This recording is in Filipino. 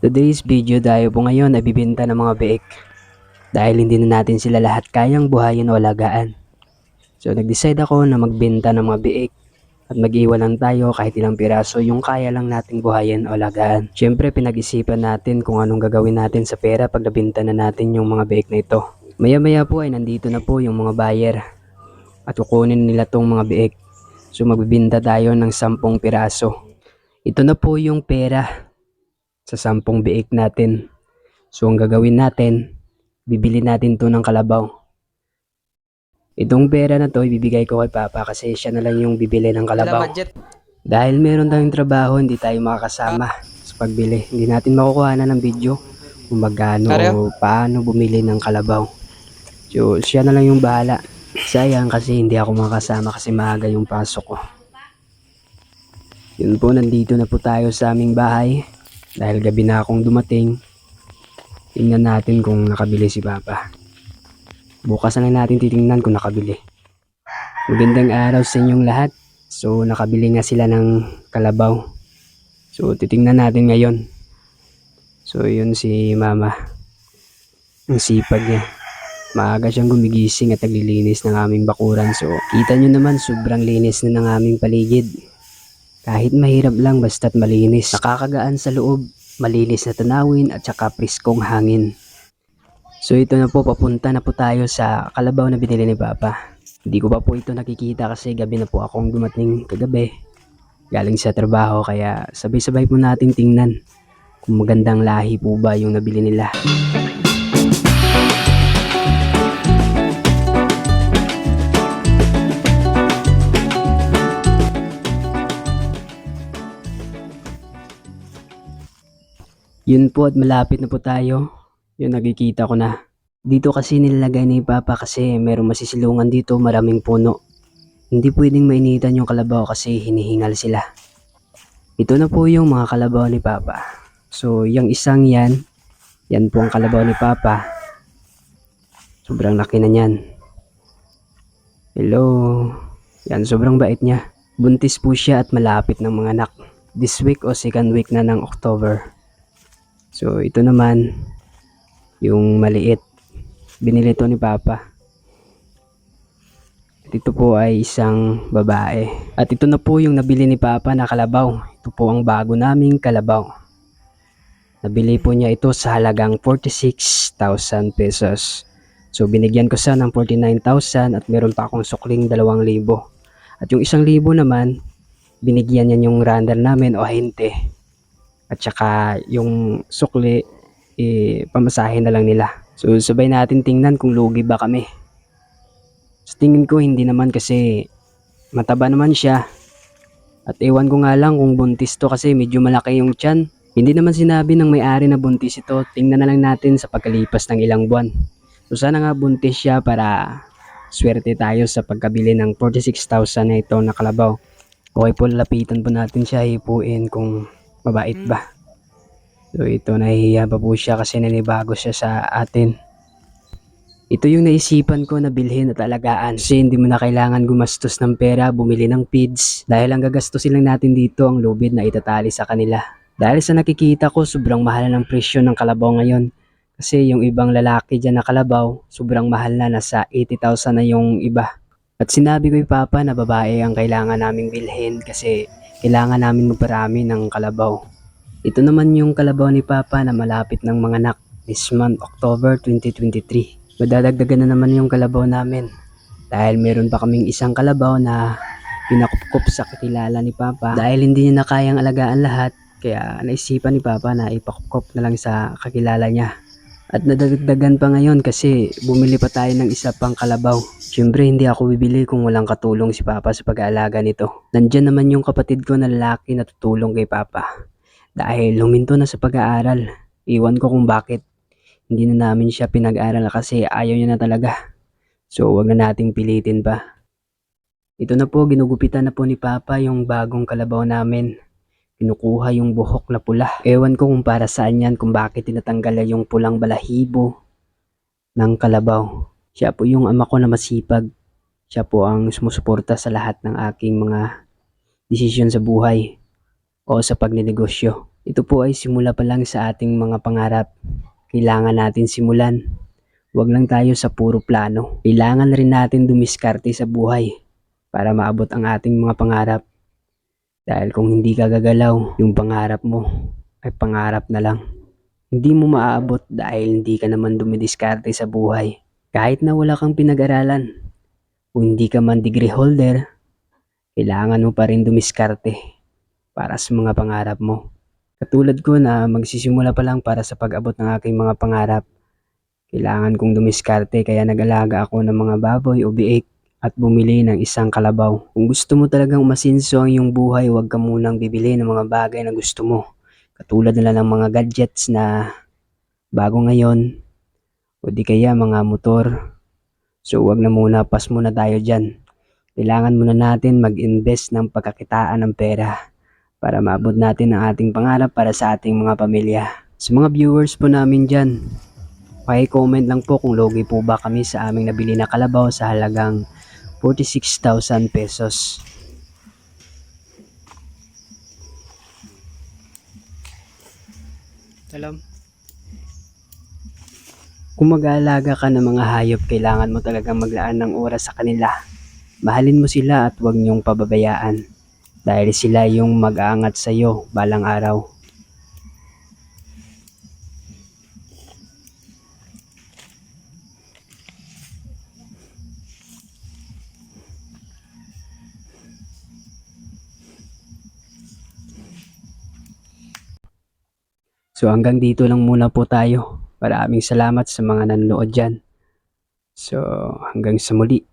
Today's video tayo po ngayon ay bibinta ng mga biik. Dahil hindi na natin sila lahat kayang buhayin o alagaan. So nag-decide ako na magbenta ng mga biik at mag-iwan lang tayo kahit ilang piraso yung kaya lang nating buhayin o alagaan. Siyempre pinag-isipan natin kung anong gagawin natin sa pera pag nabinta na natin yung mga biik na ito. Maya maya po ay nandito na po yung mga buyer at kukunin nila tong mga biik. So magbibinta tayo ng 10 piraso. Ito na po yung pera sa 10 biik natin. So ang gagawin natin, bibili natin to ng kalabaw. Itong pera na to ibibigay ko kay Papa kasi siya na lang yung bibili ng kalabaw. Dahil meron tayong trabaho, hindi tayo makakasama sa pagbili. Hindi natin makukuha na ng video kung magkano o paano bumili ng kalabaw. So, siya na lang yung bahala. Sayang kasi hindi ako makakasama kasi maaga yung pasok ko. Yun po, nandito na po tayo sa aming bahay. Dahil gabi na akong dumating. Tingnan natin kung nakabili si Papa. Bukas na lang natin titingnan kung nakabili. Magandang araw sa inyong lahat. So, nakabili nga sila ng kalabaw. So, titingnan natin ngayon. So, yun si mama. Ang sipag niya. Maaga siyang gumigising at naglilinis ng aming bakuran. So, kita nyo naman, sobrang linis na ng aming paligid. Kahit mahirap lang, basta't malinis. Nakakagaan sa loob, malinis na tanawin at saka priskong hangin. So, ito na po, papunta na po tayo sa kalabaw na binili ni Papa. Hindi ko pa po ito nakikita kasi gabi na po akong dumating kagabi. Galing sa trabaho kaya sabay-sabay po nating tingnan kung magandang lahi po ba yung nabili nila. Yun po at malapit na po tayo. Yun nakikita ko na. Dito kasi nilalagay ni Papa kasi merong masisilungan dito maraming puno. Hindi pwedeng mainitan yung kalabaw kasi hinihingal sila. Ito na po yung mga kalabaw ni Papa. So, yung isang yan, yan po ang kalabaw ni Papa. Sobrang laki na niyan. Hello. Yan, sobrang bait niya. Buntis po siya at malapit ng mga anak. This week o second week na ng October. So, ito naman, yung maliit. Binili to ni Papa. At ito po ay isang babae. At ito na po yung nabili ni Papa na kalabaw. Ito po ang bago naming kalabaw. Nabili po niya ito sa halagang 46,000 pesos. So binigyan ko siya ng 49,000 at meron pa akong sukling 2,000. At yung 1,000 naman, binigyan niya yung runner namin o hinte. At saka yung sukli, eh, pamasahe na lang nila. So sabay natin tingnan kung lugi ba kami. Sa tingin ko hindi naman kasi mataba naman siya. At ewan ko nga lang kung buntis to kasi medyo malaki yung tiyan. Hindi naman sinabi ng may-ari na buntis ito. Tingnan na lang natin sa pagkalipas ng ilang buwan. So sana nga buntis siya para swerte tayo sa pagkabili ng 46,000 na ito na kalabaw. Okay po, lapitan po natin siya, hipuin kung mabait ba. So ito, nahihiya pa po siya kasi nanibago siya sa atin. Ito yung naisipan ko na bilhin at alagaan kasi hindi mo na kailangan gumastos ng pera, bumili ng feeds dahil ang gagastusin lang natin dito ang lubid na itatali sa kanila. Dahil sa nakikita ko, sobrang mahal ng presyo ng kalabaw ngayon. Kasi yung ibang lalaki dyan na kalabaw, sobrang mahal na, nasa 80,000 na yung iba. At sinabi ko yung papa na babae ang kailangan naming bilhin kasi kailangan namin magparami ng kalabaw. Ito naman yung kalabaw ni Papa na malapit ng mga anak this month, October 2023. Madadagdagan na naman yung kalabaw namin dahil meron pa kaming isang kalabaw na pinakupkup sa kakilala ni Papa dahil hindi niya na kayang alagaan lahat kaya naisipan ni Papa na ipakupkup na lang sa kakilala niya. At nadagdagan pa ngayon kasi bumili pa tayo ng isa pang kalabaw. Siyempre hindi ako bibili kung walang katulong si Papa sa pag-aalaga nito. Nandyan naman yung kapatid ko na lalaki na tutulong kay Papa. Dahil huminto na sa pag-aaral. Iwan ko kung bakit. Hindi na namin siya pinag-aral kasi ayaw niya na talaga. So wag na nating pilitin pa. Ito na po, ginugupitan na po ni Papa yung bagong kalabaw namin. Kinukuha yung buhok na pula. Ewan ko kung para saan yan, kung bakit tinatanggal yung pulang balahibo ng kalabaw. Siya po yung ama ko na masipag. Siya po ang sumusuporta sa lahat ng aking mga desisyon sa buhay o sa pagnenegosyo. Ito po ay simula pa lang sa ating mga pangarap. Kailangan natin simulan. Huwag lang tayo sa puro plano. Kailangan rin natin dumiskarte sa buhay para maabot ang ating mga pangarap. Dahil kung hindi ka gagalaw, yung pangarap mo ay pangarap na lang. Hindi mo maaabot dahil hindi ka naman dumidiskarte sa buhay. Kahit na wala kang pinag-aralan, kung hindi ka man degree holder, kailangan mo pa rin dumiskarte para sa mga pangarap mo. Katulad ko na magsisimula pa lang para sa pag-abot ng aking mga pangarap. Kailangan kong dumiskarte kaya nag-alaga ako ng mga baboy o biik at bumili ng isang kalabaw. Kung gusto mo talagang umasinso ang iyong buhay, huwag ka munang bibili ng mga bagay na gusto mo. Katulad nila ng mga gadgets na bago ngayon o di kaya mga motor. So huwag na muna, pas muna tayo dyan. Kailangan muna natin mag-invest ng pagkakitaan ng pera para maabot natin ang ating pangarap para sa ating mga pamilya. Sa mga viewers po namin dyan, paki-comment lang po kung logi po ba kami sa aming nabili na kalabaw sa halagang 46,000 pesos. Alam. Kung mag-aalaga ka ng mga hayop, kailangan mo talagang maglaan ng oras sa kanila. Mahalin mo sila at huwag niyong pababayaan dahil sila yung mag-aangat sa iyo balang araw. So hanggang dito lang muna po tayo. Maraming salamat sa mga nanonood dyan. So hanggang sa muli.